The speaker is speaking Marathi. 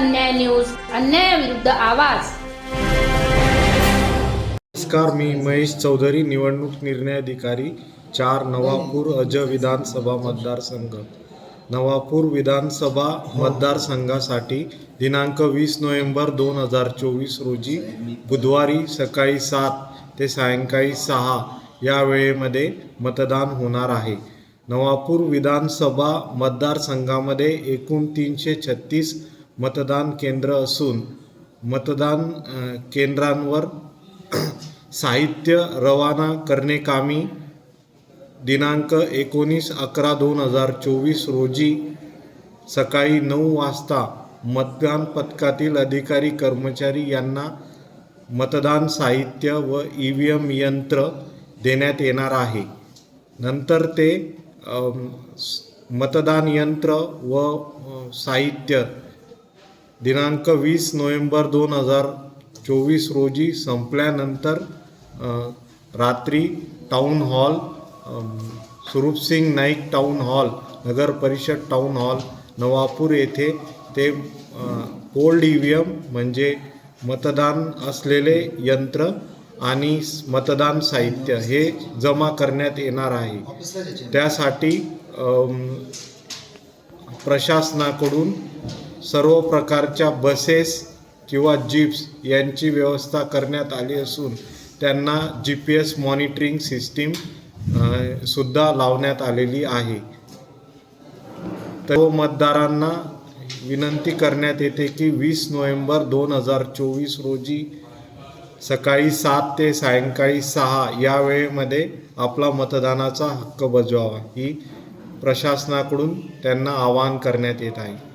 अन्याय न्यूज अन्यायाविरुद्ध आवाज. नमस्कार मी महेश चौधरी निवडणूक निर्णय अधिकारी चार नवापूर अज विधानसभा मतदारसंघ. नवापूर विधानसभा मतदारसंघासाठी दिनांक वीस नोव्हेंबर दोन हजार चोवीस रोजी बुधवारी सकाळी सात ते सायंकाळी सहा या वेळेमध्ये मतदान होणार आहे. नवापूर विधानसभा मतदारसंघामध्ये एकूण तीनशे छत्तीस मतदान केंद्र असून मतदान केंद्रांवर साहित्य रवाना करणे कामी दिनांक एकोणीस अकरा दोन हजार चोवीस रोजी सकाळी नऊ वाजता मतदान पथकातील अधिकारी कर्मचारी यांना मतदान साहित्य व ई व्ही एम यंत्र देण्यात येणार आहे. नंतर ते स- मतदान यंत्र व साहित्य दिनांक वीस नोव्हेंबर दोन हजार चोवीस रोजी संपल्यानंतर रात्री टाऊन हॉल अम, सुरूपसिंग नाईक टाऊन हॉल नगर परिषद टाऊन हॉल नवापूर येथे ते polled old E V M म्हणजे मतदान असलेले यंत्र आणि मतदान साहित्य हे जमा करण्यात येणार आहे. त्यासाठी प्रशासनाकडून सर्व प्रकारच्या बसेस किंवा जीप्स यांची व्यवस्था करण्यात आली असून त्यांना G P S monitoring system सुद्धा लावण्यात आलेली आहे. तर मतदारांना विनंती करण्यात येते की वीस नोव्हेंबर दोन हजार चोवीस रोजी सकाळी सात ते सायंकाळी सहा या वेळेमध्ये आपला मतदानाचा हक्क बजवावा ही प्रशासनाकडून त्यांना आवाहन करण्यात येत आहे.